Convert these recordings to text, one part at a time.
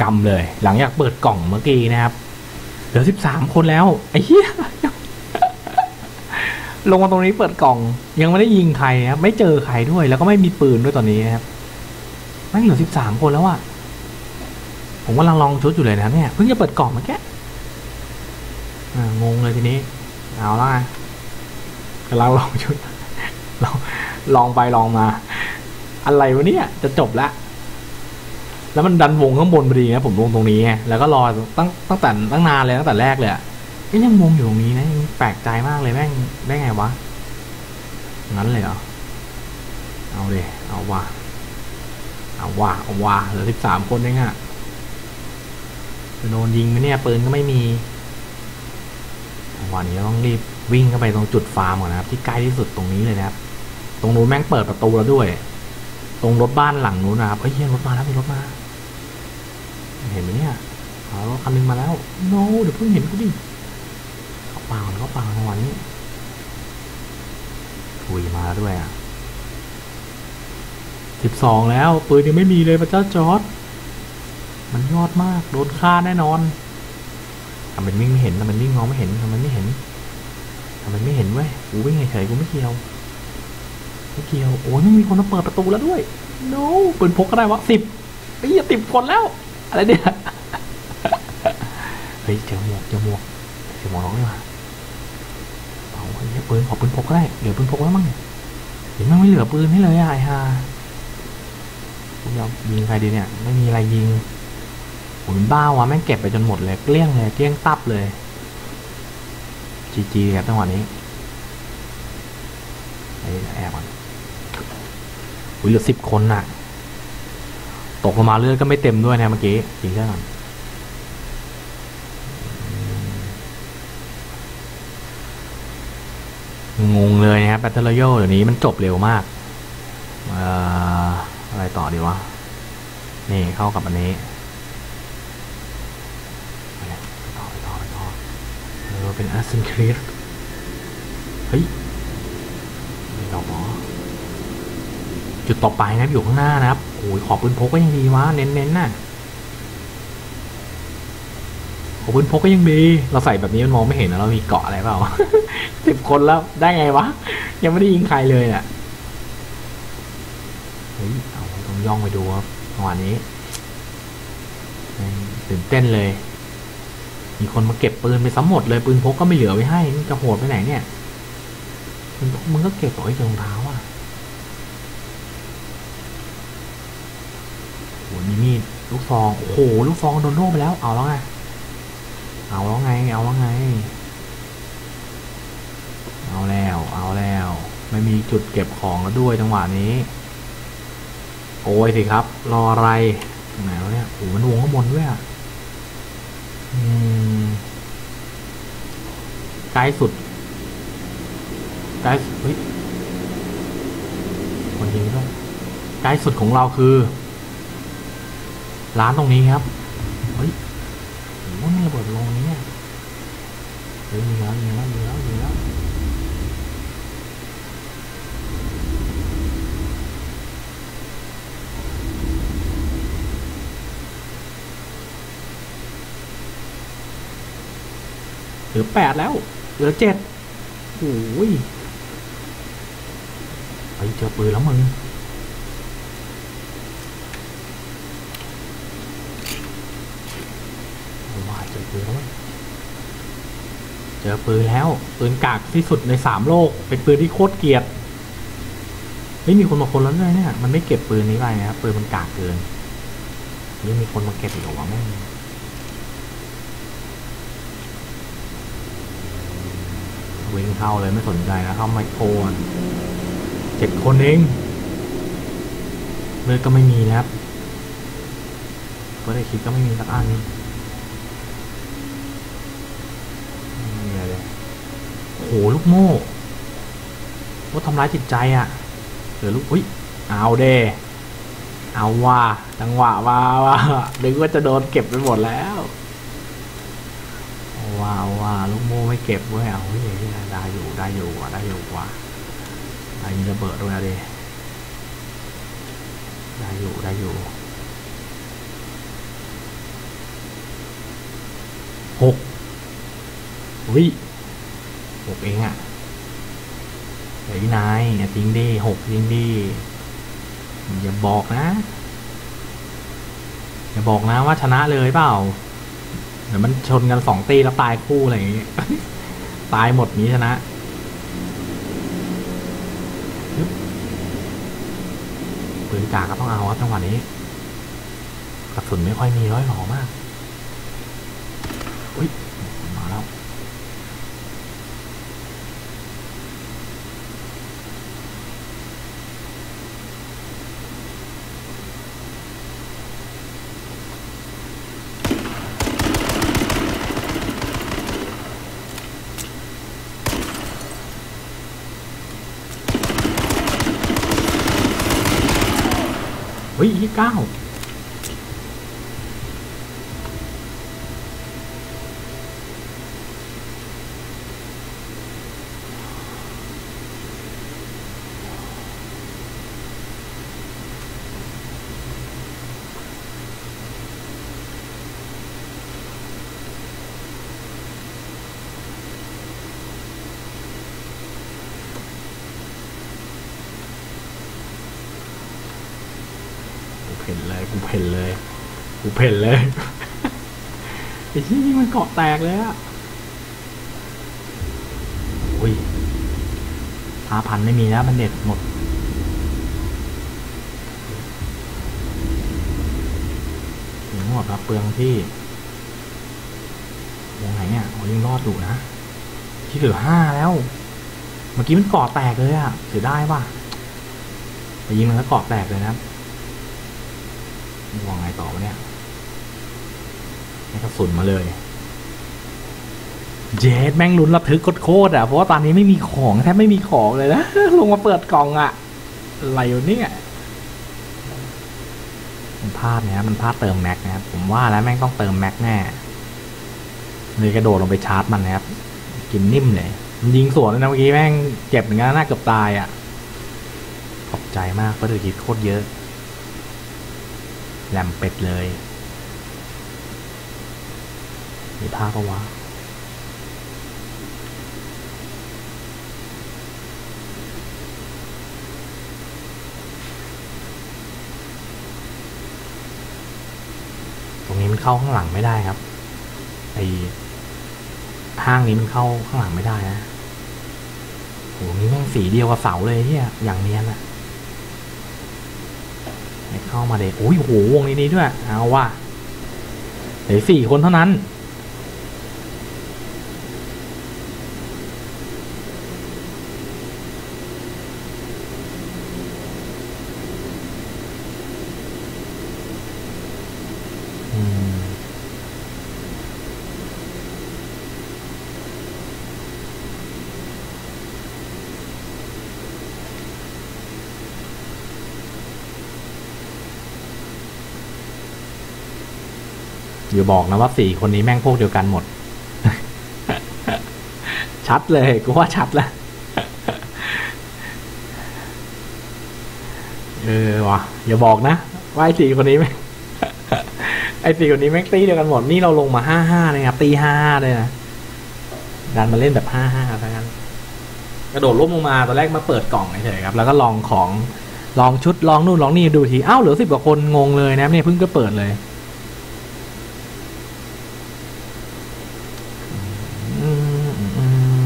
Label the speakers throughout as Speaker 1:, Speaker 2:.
Speaker 1: กำเลย หลังจากเปิดกล่องเมื่อกี้นะครับเหลือสิบสามคนแล้วไอ้เหี้ยลงมาตรงนี้เปิดกล่อง ยังไม่ได้ยิงใครนะครับไม่เจอใครด้วย แล้วก็ไม่มีปืนด้วยตอนนี้นะครับแม่งเหลือสิบสามคนแล้วอะผมกำลังลองชุดอยู่เลยนะเนี่ยเพิ่งจะเปิดกล่องเมื่อกี้งงเลยทีนี้ เอาละไงกำลังลองชุดลองลองไปลองมา อะไรวะเนี่ยจะจบละแล้วมันดันวงข้างบนพอดีนะผมลงตรงนี้ไงแล้วก็รอตั้งตั้งแต่ตั้งนานเลยตั้งแต่แรกเลยอะก็ยังวงอยู่ตรงนี้นะแปลกใจมากเลยแม่งได้ไงวะงั้นเลยเหรอเอาเลยเอาว่ะเอาว่ะเอาว่ะเหลือสิบสามคนเองอะจะโดนยิงไหมเนี่ยปืนก็ไม่มี วันนี้ต้องรีบวิ่งเข้าไปตรงจุดฟาร์มก่อนนะครับ ที่ใกล้ที่สุดตรงนี้เลยนะครับ ตรงนู้นแม่งเปิดประตูแล้วด้วย ตรงรถบ้านหลังนู้นนะครับเฮ้ยเหี้ยรถมาแล้วมีรถมา เห็นไหมเนี่ยรถคันหนึงมาแล้วโนเดี๋ยวเพิ่งเห็นกูดิเขาเปล่าเขาเปล่าในวันนี้ถุยมาแล้วด้วยอะสิบสองแล้วปืนยังไม่มีเลยพระเจ้าจอร์ดมันยอดมากโดนฆ่าแน่นอน ทำเป็นวิ่งไม่เห็นทำเป็นวิ่งมองไม่เห็นทำเป็นไม่เห็นทำเป็นไม่เห็นเว้ยกูวิ่งเฉยๆกูไม่เกี่ยวไม่เกี่ยวโอ้ยไม่มีคนมาเปิดประตูแล้วด้วยโนปืนพกก็ได้วะสิบไอ้เหี้ยสิบคนแล้ว อะไรเนี่ยเฮ้ยเจอหมวกเจอหมวกเจอหมวกน้องนี่มเอาไอ้เหี้ยปืนขอปืนพกก็ได้เหลือปืนพกแล้วมั้งเนี่ยเห็นมันไม่เหลือปืนให้เลยอะไอ้ห่าผมยอมยิงใครดีเนี่ย ไม่มีอะไรยิง ผมบ้าวะแม่งเก็บไปจนหมดเลยเกลี้ยงเลยเกลี้ยงตับเลยจีจีครับจังหวะนี้ไอ้แอบก่อนอุ้ยเหลือสิบคนน่ะ ตกลงมาเลือดก็ไม่เต็มด้วยนะเมื่อกี้จริงใช่ก่อนงงเลยนะครับแบตเตอร์โยเดี๋ยวนี้มันจบเร็วมากอ่ออะไรต่อดีวะ นี่เข้ากับอันนี้ไปต่อไปต่อไปต่อ เป็น Assassin's Creed เฮ้ยไม่หรอกหรอจุดต่อไปนะอยู่ข้างหน้านะครับโอ้ยขอปืนพกก็ยังดีวะเน้นๆน่ะขอปืนพกก็ยังดี เราใส่แบบนี้มันมองไม่เห็นนะเรามีเกาะอะไรเปล่าสิบคนแล้วได้ไงวะ ยังไม่ได้ยิงใครเลยอะเฮ้ยเอาต้องย่องไปดูครับจังหวะนี้ตื่นเต้นเลย มีคนมาเก็บปืนไปซ้ำหมดเลยปืนพกก็ไม่เหลือไว้ให้มันจะโหดไปไหนเนี่ยปืนกมึงก็เก็บเอาไว้รองเท้าอะโหมีมีดลูกซองโอ้โหลูกซองโดนโล่ไปแล้วเอาแล้วไงเอาแล้วไงเอาแล้วไง เอาแล้ว เอาแล้ว ไม่มีจุดเก็บของแล้วด้วยจังหวะนี้โอ้ยสิครับ รออะไรตรงไหนวะเนี่ยโอ้โหมันวงข้างบนด้วยอะ อืมใกล้สุดใกล้เฮ้ยคนยิงด้วยใกล้สุดของเราคือ ร้านตรงนี้ครับ เฮ้ยโอ้โหนี่ระเบิดลงนี้เนี่ยเฮ้ยมีแล้วมีแล้วมีแล้ว เหลือแปดแล้ว เหลือเจ็ดโอ้ยเฮ้ยเจอปืนแล้วมึงว่าเจอปืนแล้วเจอปืนแล้วปืนกากที่สุดในสามโลก เป็นปืนที่โคตรเกียดไม่มีคนมาคนแล้วด้วยเนี่ย มันไม่เก็บปืนนี้ไปนะปืนมันกากเกินนี่มีคนมาเก็บอีกหรอวะแม่ งวิ่งเข้าเลยไม่สนใจนะเข้าไมโครเจ็ดคนเองเลือดก็ไม่มีนะครับก็ได้คิดก็ไม่มีสักอันไม่อะไรเลยโอ้โหลูกโม่ว่าทำร้ายจิตใจอะ่ะเหลือลูกอุ้ยเอาเดเอาว่าจังหวะว่าว่านึกว่าจะโดนเก็บไปหมดแล้ว ว่าเอาว่าลูกโม่ไม่เก็บเว้ยเอาเฮ้ยได้อยู่ได้อยู่ว่ะได้อยู่ว่ะไอ้มีระเบิดด้วยนะดิได้อยู่ได้อยู่หกวิหกเองอะเฮ้ยนายอย่าทิ้งดิหกทิ้งดิอย่าบอกนะ อย่าบอกนะว่าชนะเลยเปล่า ดี๋ยวมันชนกันสองตีแล้วตายคู่อะไรอย่างงี้ตายหมดนี้ชนะปืนกากก็ต้องเอาครับจังหวะนี้กระสุนไม่ค่อยมีร้อยหลอมาก 刚好 กูเพ่นเลย กูเพ่นเลยไอ้ที่นี่มันเกาะแตกเลยอะอุ้ยห้าพันไม่มีแล้วมันเด็ดหมดถึงหมดครับเปลืองที่วงไหนเนี่ยโอ้ยังรอดอยู่นะ ที่เหลือห้าแล้ว เมื่อกี้มันเกาะแตกเลยอะเสียได้ป่ะไปยิงมันแล้วเกาะแตกเลยนะครับ วางไงต่อวะเนี่ยให้กระสุนมาเลยเจดแม่งลุ้นระทึกโคตรอะเพราะว่าตอนนี้ไม่มีของแทบไม่มีของเลยนะลงมาเปิดกล่องอะอะไรอยู่เนี่ยมันพลาดนะครับมันพลาดเติมแม็กนะครับผมว่าแล้วแม่งต้องเติมแม็กแน่เลยกระโดดลงไปชาร์จมันนะครับ กินนิ่มเลยมันยิงสวนเลยนะเมื่อกี้แม่งเจ็บเหมือนกันน่าเกือบตายอะขอบใจมากเพราะเดือดโคตรเยอะ แหลมเป็ดเลย มีภาพปะวะตรงนี้มันเข้าข้างหลังไม่ได้ครับไอห้างนี้มันเข้าข้างหลังไม่ได้นะโหนี่แม่งสีเดียวกับเสาเลยที่อย่างเนี้ยนะให้ เข้ามาเด็กโอ้ยโหวงนี้ด้วย เอาว่ะเหลือสี่คนเท่านั้น อย่าบอกนะว่าสี่คนนี้แม่งพวกเดียวกันหมด ชัดเลยกูว่าชัดแล้วเออวะอย่าบอกนะว่าไอ้สี่คนนี้แม่งไอ้สี่คนนี้แม่งตีเดียวกันหมดนี่เราลงมาห้าห้าเลยครับตีห้าห้าเลยนะดันมาเล่นแบบห้าห้าซะงั้นกระโดดล้มลงมาตอนแรกมาเปิดกล่องเฉยครับ แล้วก็ลองของลองชุดลองนู่นลองนี่ดูทีอ้าวเหลือสิบกว่าคนงงเลยนะเนี่ยเพิ่งก็เปิดเลย อืมอืมอืม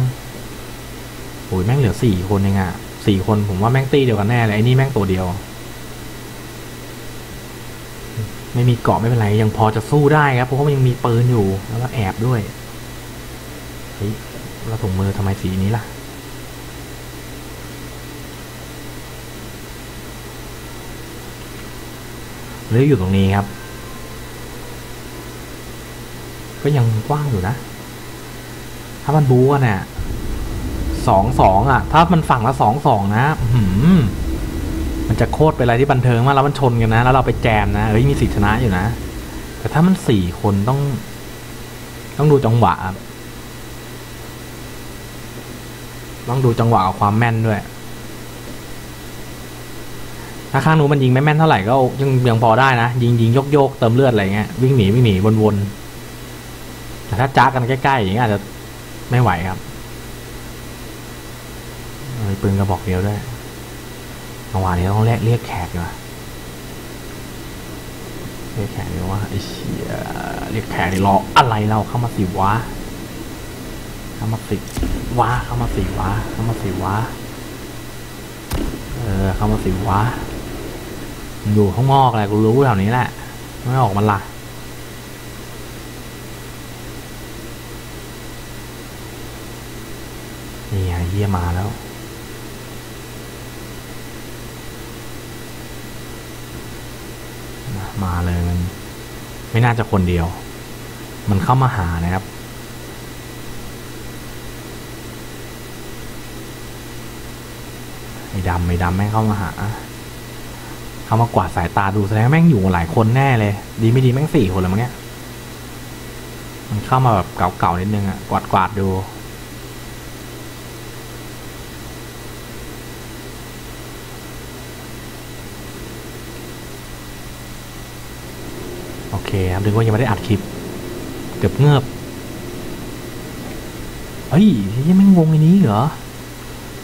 Speaker 1: โอ้ยแม่งเหลือ สี่คนเองอะสี่คนผมว่าแม่งตีเดียวกันแน่เลยไอ้นี่แม่งตัวเดียว ไม่มีเกาะไม่เป็นไรยังพอจะสู้ได้ครับเพราะว่ามันยังมีปืนอยู่แล้วก็แอบด้วยเฮ้ยเราถุงมือทำไมสีนี้ล่ะหรืออยู่ตรงนี้ครับ ก็ยังกว้างอยู่นะ ถ้ามันบูกันเนี่ย องสองอะ ถ้ามันฝั่งละสองสองนะมันจะโคตรไป็นอะไรที่บันเทิงมากแล้วมันชนกันนะ แล้วเราไปแจมนะเอ้ยมีสิทธิชนะอยู่นะ แต่ถ้ามันสี่คนต้อง ต้องดูจังหวะต้องดูจังหวะกับความแม่นด้วย ถ้าข้างนู้นมันยิงไม่แม่นเท่าไหร่ก็ยังยังพอได้นะ ยิงยิงโยกโยกเติมเลือดอะไรเงี้ยวิ่งหนีวิ่งหนีวนๆแต่ถ้าจ้ากันใกล้ๆอย่างเงี้ยอาจจะไม่ไหวครับ มีปืนกระบอกเดียวด้วยจังหวะนี้ต้องเรียกเรียกแขกดีกว่าเรียกแขกดีกว่าไอ้เชี่ยเรียกแขกนี่รออะไรเราเข้ามาสิวะเข้ามาสิวะเข้ามาสิวะเข้ามาสิวะเออเข้ามาสิวะอยู่ข้างนอกแหละกูรู้แถวนี้แหละไม่ออกมันละนี่เยี่ยมาแล้ว มาเลยมัน ไม่น่าจะคนเดียว มันเข้ามาหานะครับ ไอ้ดำไอ้ดำแม่งเข้ามาหา เข้ามากวาดสายตาดูแสดงแม่งอยู่หลายคนแน่เลย ดีไม่ดีแม่งสี่คนเลยมั้งเนี่ยมันเข้ามาแบบเก่าๆนิดนึงอะกวาดกวาดๆดู เคครับนึกว่ายังไม่ได้อัดคลิป เกือบเงือบเอ้ยยังไม่งงไอ้นี้เหรอ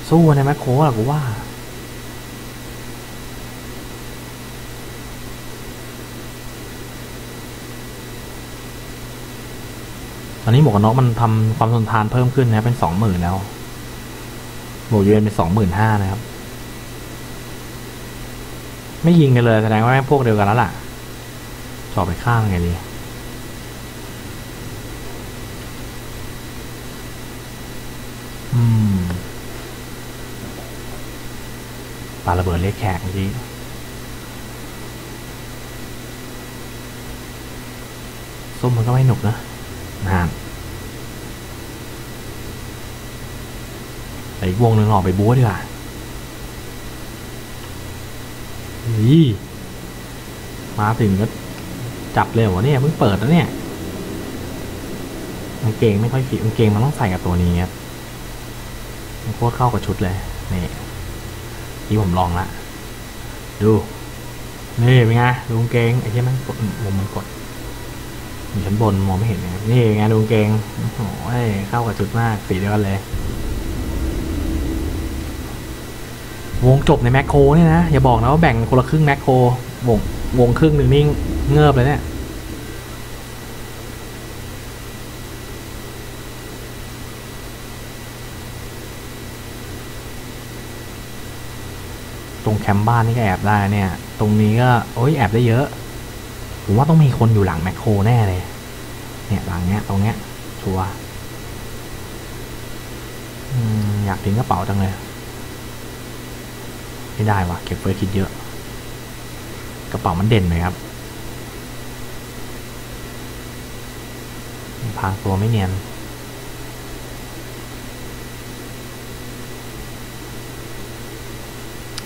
Speaker 1: สู้ในแมคโครอะกูว่าตอนนี้หมวกกันน็อกมันทำความทนทานเพิ่มขึ้นนะครับเป็นสองหมื่นแล้ว หมวกยูเอ็นเป็นสองหมื่นห้านะครับ ไม่ยิงกันเลยแสดงว่าแม่พวกเดียวกันแล้วล่ะ จอดไปข้างไงดีอืมปาระเบิดเรียกแขกเมื่อกี้ส้มมันก็ไม่หนุกนะนานแต่อีกวงหนึ่งออกไปบู๊ดีกว่านี่มาถึงก็ จับเร็วะเนี่ยเพิ่งเปิดแล้วเนี่ยกางเกงไม่ค่อยฟิตกางเกงมันต้องใส่กับตัวนี้ครับโคตรเข้ากับชุดเลยนี่ที่ผมลองละดูนี่เป็นไงดูกางเกงไอ้ที่มันกดมุมมันกดอยู่ชั้นบนมองไม่เห็นนะนี่ไงดูกางเกงโอ้โหเข้ากับชุดมากสีเดียวกันเลยวงจบในแมคโครเนี่ยนะ อย่าบอกนะว่าแบ่งคนละครึ่งแมคโครวง วงครึ่งหนึ่งนี่เงือบเลยเนี่ยตรงแคมป์บ้านนี่ก็แอบได้เนี่ย ตรงนี้ก็โอ้ยแอบได้เยอะ ผมว่าต้องมีคนอยู่หลังแมคโครแน่เลย เนี่ยหลังเนี้ยตรงเนี้ย ชัวร์อยากทิ้งกระเป๋าจังเลย ไม่ได้วะเก็บเฟิร์คิดเยอะ กระเป๋ามันเด่นเลยครับพางตัวไม่เนียน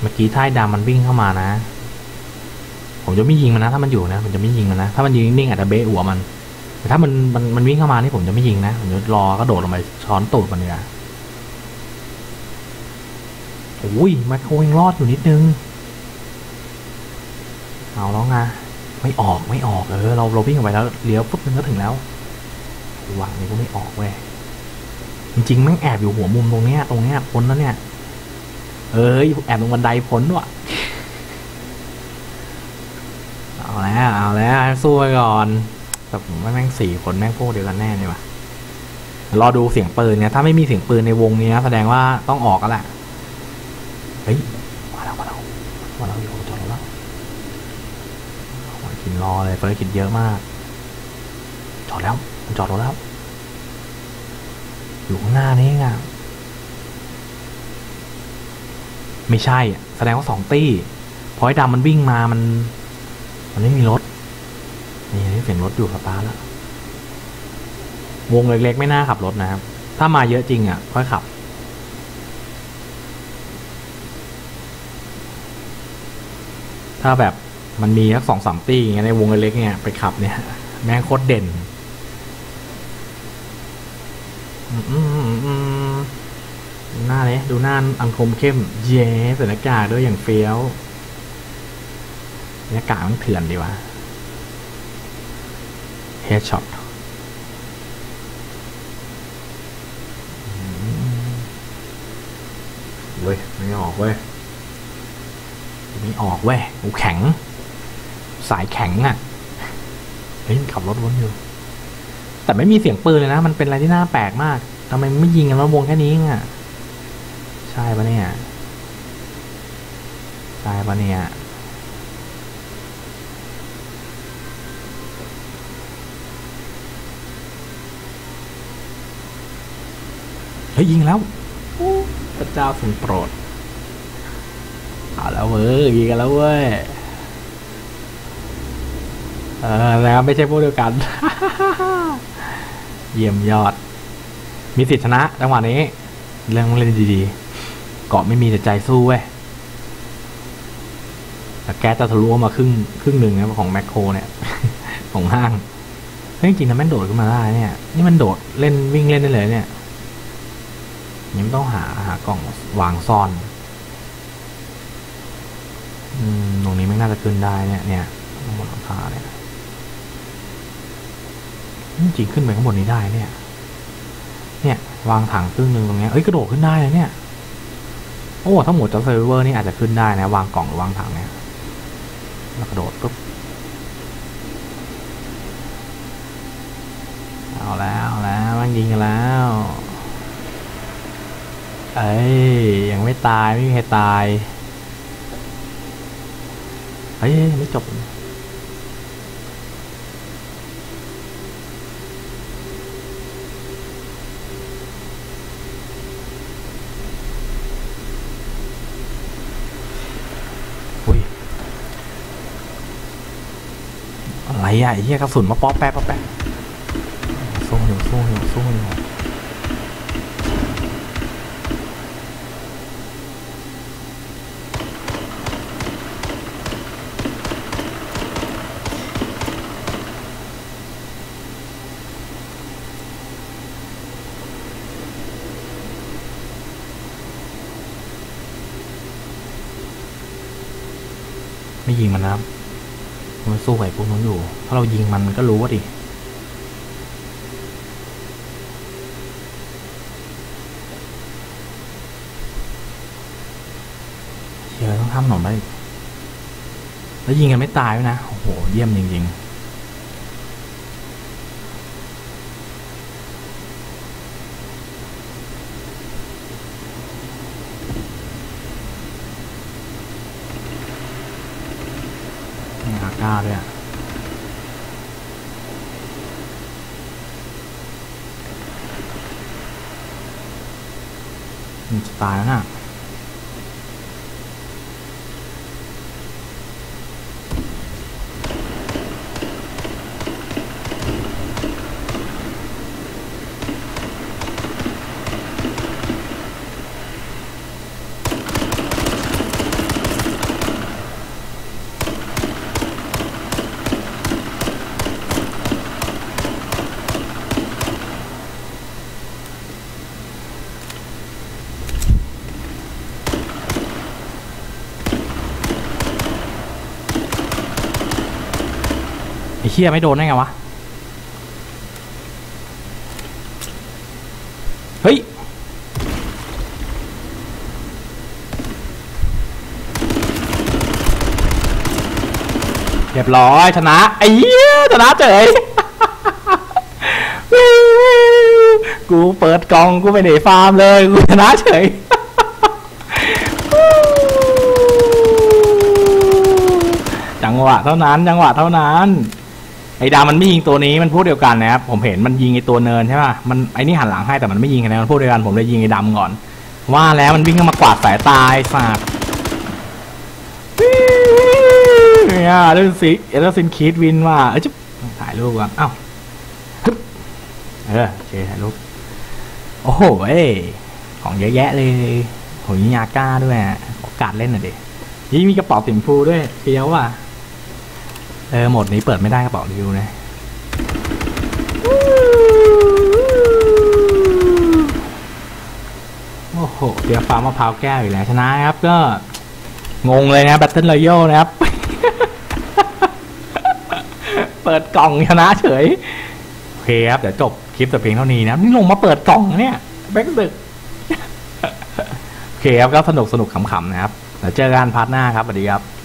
Speaker 1: เมื่อกี้ท้ายดำมันวิ่งเข้ามานะ ผมจะไม่ยิงมันนะ ถ้ามันอยู่นะผมจะไม่ยิงมันนะ ถ้ามันยืนนิ่งอาจจะเบะหัวมัน แต่ถ้ามันมันมันวิ่งเข้ามานี่ผมจะไม่ยิงนะ ผมจะรอกระโดดลงไปช้อนตูดมันเลยโอ้ยแมคโครยังรอดอยู่นิดนึง เอาแล้วไงไม่ออกไม่ออกเออเราเราวิ่งออกไปแล้วเลี้ยวปุ๊บนึงก็ถึงแล้ววางนี้ก็ไม่ออกเว้ยจริงๆแม่งแอบอยู่หัวมุมตรงเนี้ยตรงเนี้ยพ้นแล้วเนี่ย เอ้ยแอบตรงบันไดพ้นว่ะเอาแล้วเอาแล้วสู้ไปก่อนแต่ผมว่าแม่งสี่คนแม่งพวกเดียวกันแน่เลยว่ะรอดูเสียงปืนเนี่ยถ้าไม่มีเสียงปืนในวงนี้นะแสดงว่าต้องออกกันแหละเฮ้ยมาแล้วมาแล้วมาแล้วอยู่จอดรถแล้วมากิน รอเลยเฟิร์สกินเยอะมาก จอดแล้วมันจอดรถแล้ว อยู่ข้างหน้านี่ไงไม่ใช่ แสดงว่าสองตี้พอไอ้ดำมันวิ่งมามัน มันไม่มีรถ นี่เสียงรถอยู่สตาร์ทแล้ว วงเล็กๆ ไม่น่าขับรถนะครับ ถ้ามาเยอะจริงอะ ค่อยขับ ถ้าแบบ มันมีสักสองสามตี้อย่างเงี้ยในวงเล็กเนี่ยไปขับเนี่ย แม่งโคตรเด่นอืมอืมอืมอืมหน้าเลยดูหน้าอังคมเข้ม เย้ใส่หน้ากากด้วยอย่างเฟี้ยวหน้ากากมันเถื่อนดีวะเฮดช็อตเว้ย ไม่ออกเว้ยไม่ออกเว้ยกูแข็ง สายแข็งอะเฮ้ยขับรถวนอยู่ แต่ไม่มีเสียงปืนเลยนะ มันเป็นอะไรที่น่าแปลกมากทำไมไม่ยิงกันมาวงแค่นี้องอะ ใช่ปะเนี่ย ใช่ปะเนี่ยเฮ้ยยิงแล้วพระเจ้าทรงโปรดเอาแล้วเว้ยยิงกันแล้วเว้ย ออแล้วไม่ใช่พวกเดียวกัน เยี่ยมยอด มีสิทธิชนะจังหวะนี้ เรื่องเล่นดีๆ เกาะไม่มีแต่ใจสู้เว้ยแต่แก๊สจะทะลุออกมาครึ่งครึ่งหนึ่งนะของแมคโครเนี่ย ของห้างเฮ้ยจริงๆนะแม่งโดดขึ้นมาได้เนี่ย นี่มันโดดเล่นวิ่งเล่นได้เลยเนี่ยยังไม่ต้องหาหากล่องวางซ่อนอืมตรงนี้ไม่น่าจะขึ้นได้เนี่ย เนี่ยข้างบนหลังคาเนี่ย จริงขึ้นไปข้างบนนี้ได้เนี่ย เนี่ยวางถังครึ่งหนึ่งตรงนี้เอ้ยกระโดดขึ้นได้เลยเนี่ย โอ้ถ้าหมดจากเซิร์ฟเวอร์นี่อาจจะขึ้นได้นะ วางกล่องหรือวางถังเนี่ยแล้วกระโดดปุ๊บ เอาแล้ว แล้วมันยิงกันแล้ว เอ้ยยังไม่ตายไม่มีใครตาย เฮ้ยไม่จบ อุ้ย อะไรอะไอ้เหี้ยกระสุนมาป๊อปแป๊บป๊อปแป๊บสู้อยู่สู้อยู่สู้อยู่ไม่ยิงมันนะครับ สู้ไอ้พวกนั้นอยู่ ถ้าเรายิงมันก็รู้ว่าดิเชื่อต้องทำหนอนได้แล้วยิงกันไม่ตายด้วยนะ โอ้โห เยี่ยมจริง ๆมีอาก้าด้วยอะมันจะตายแล้วนะ่ะ เฮียไม่โดนได้ไงวะ เฮ้ย เรียบร้อยชนะ ไอ้เหี้ยชนะเฉยกูเปิดกล่องกูไปไหนฟาร์มเลย กูชนะเฉยจังหวะเท่านั้น จังหวะเท่านั้น ไอ้ดามันไม่ยิงตัวนี้มันพวกเดียวกันนะครับผมเห็นมันยิงไอ้ตัวเนินใช่ป่ะมันไอ้นี่หันหลังให้แต่มันไม่ยิงนะมันพวกเดียวกันผมเลยยิงไอ้ดำก่อน ว่าแล้วมันวิ่งเข้ามากวาดสายตาไอ้สัตว์เนี่ยเรื่องสิเอลซินคีดวินว่าเอ้ยจุ๊บถ่ายรูปก่อนเอ้าฮึบเออโอเคถ่ายรูปโอ้โหเอ้ของเยอะแยะเลยโหยยาก้าด้วยอะขอการเล่นหน่อยดิยี่มีกระเป๋าสิมพูด้วยเฟี้ยวว่ะ เออหมดนี้เปิดไม่ได้กระเป๋าริวนะโอ้โหเดี๋ยวฟ้ามะพร้าวแก้วอีกแล้วชนะครับ ก็งงเลยนะแบตเทิลรอยัลนะครับ เปิดกล่องชนะเฉยโอเคครับเดี๋ยวจบคลิปแต่เพียงเท่านี้นะนี่ลงมาเปิดกล่องเนี่ยแบงค์ดึกโอเคครับก็สนุกสนุกขำๆนะครับเดี๋ยวเจอกันพาร์ทหน้าครับสวัสดีครับ